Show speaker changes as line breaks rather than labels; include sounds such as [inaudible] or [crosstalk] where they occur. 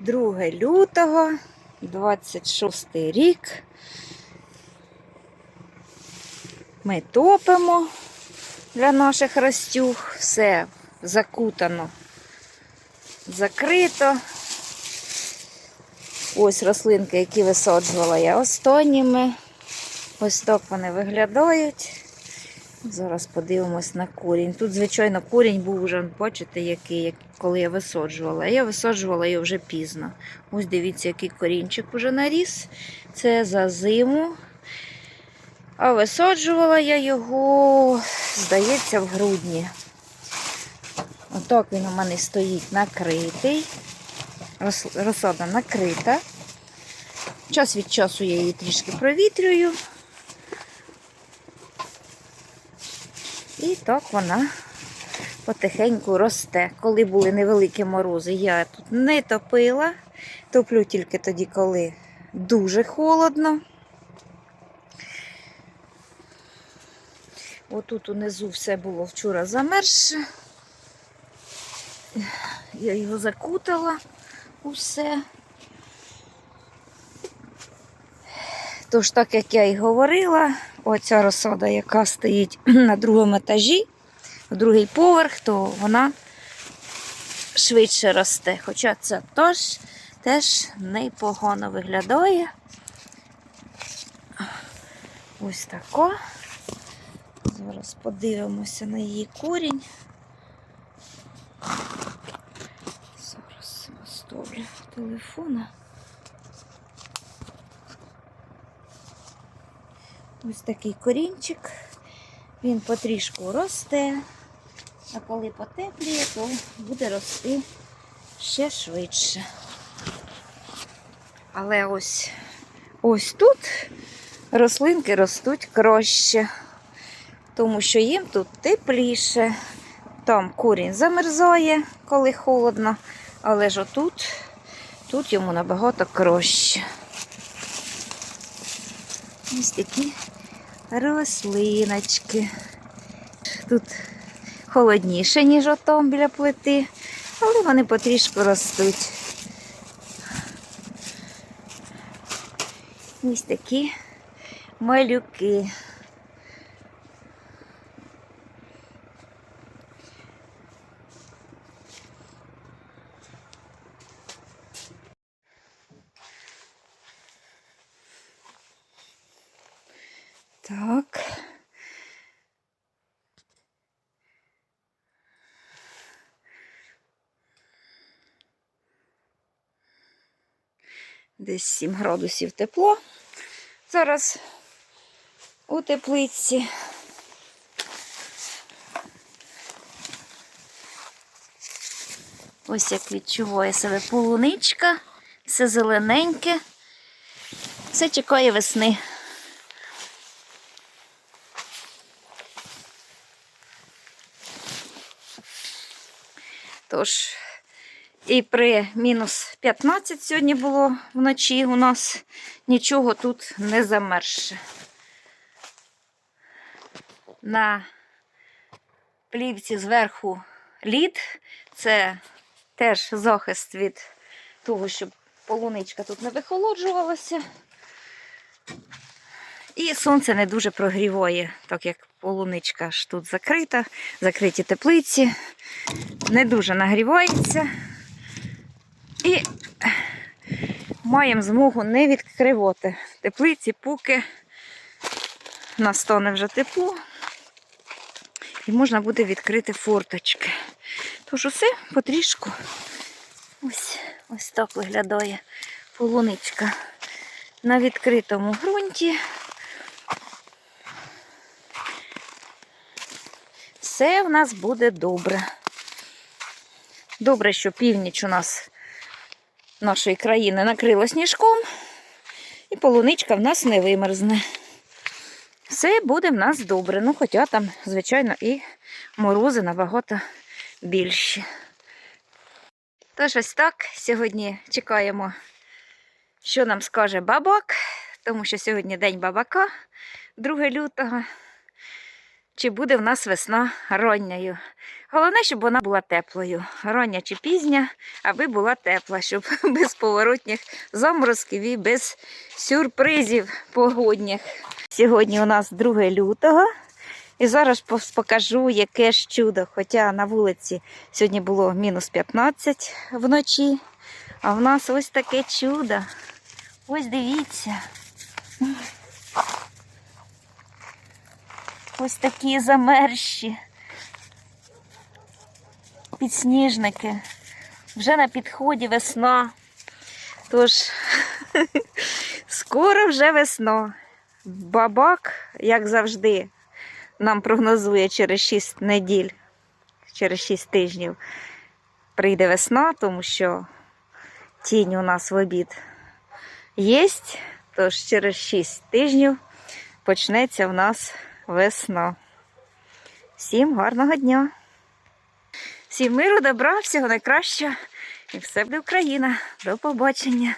2 лютого, 26 рік. Ми топимо для наших ростюг. Все закутано, закрито. Ось рослинки, які висаджувала я останніми. Ось так вони виглядають. Зараз подивимось на корінь. Тут, звичайно, корінь був вже, бачите, який, як- коли я висаджувала. Я висаджувала його вже пізно. Ось дивіться, який корінчик вже наріс. Це за зиму. А висаджувала я його, здається, в грудні. Отак він у мене стоїть накритий. Розсада накрита. Час від часу я її трішки провітрюю. Так вона потихеньку росте. Коли були невеликі морози, я тут не топила. Топлю тільки тоді, коли дуже холодно. Отут унизу все було вчора замерзше. Я його закутала усе. Тож, так як я і говорила, оця розсада, яка стоїть [clears throat] на другому етажі, в другий поверх, то вона швидше росте. Хоча це теж, теж непогано виглядає. Ось тако. Зараз подивимося на її корінь. Зараз поставлю телефона. Ось такий корінчик. Він потрішку росте, а коли потепліє, то буде рости ще швидше. Але ось ось тут рослинки ростуть краще, тому що їм тут тепліше. Там корінь замерзає, коли холодно, але ж отут, тут йому набагато краще. Ось такі рослиночки. Тут холодніше, ніж отом біля плити, але вони потрішку ростуть. Ось такі малюки. Так. Десь 7 градусів тепло. Зараз у теплиці. Ось як відчуває себе полуничка, все зелененьке, все чекає весни. Тож, і при мінус 15 сьогодні було вночі у нас нічого тут не замерзше. На плівці зверху лід. Це теж захист від того, щоб полуничка тут не вихолоджувалася. І сонце не дуже прогріває, так як полуничка ж тут закрита, закриті теплиці, не дуже нагрівається. І маємо змогу не відкривати теплиці, поки настане вже тепло. І можна буде відкрити форточки. Тож усе потрішку. Ось, ось так виглядає полуничка на відкритому ґрунті. Все в нас буде добре. Добре, що північ у нас нашої країни накрило сніжком, і полуничка в нас не вимерзне. Все буде в нас добре. Ну, хоча там, звичайно, і морози набагато більші. Тож ось так. Сьогодні чекаємо, що нам скаже бабак, тому що сьогодні день бабака, 2 лютого. Чи буде в нас весна ранньою. Головне, щоб вона була теплою. Рання чи пізня, аби була тепла, щоб [laughs] без поворотних заморозків і без сюрпризів погодних. Сьогодні у нас 2 лютого. І зараз покажу, яке ж чудо. Хоча на вулиці сьогодні було мінус 15 вночі. А в нас ось таке чудо. Ось дивіться. Ось такі замерзші підсніжники. Вже на підході весна. Тож [laughs] скоро вже весна. Бабак, як завжди, нам прогнозує через 6 неділь, через 6 тижнів прийде весна, тому що тінь у нас в обід є. Тож через 6 тижнів почнеться в нас весна. Всім гарного дня! Всім миру, добра, всього найкращого. І все буде Україна. До побачення!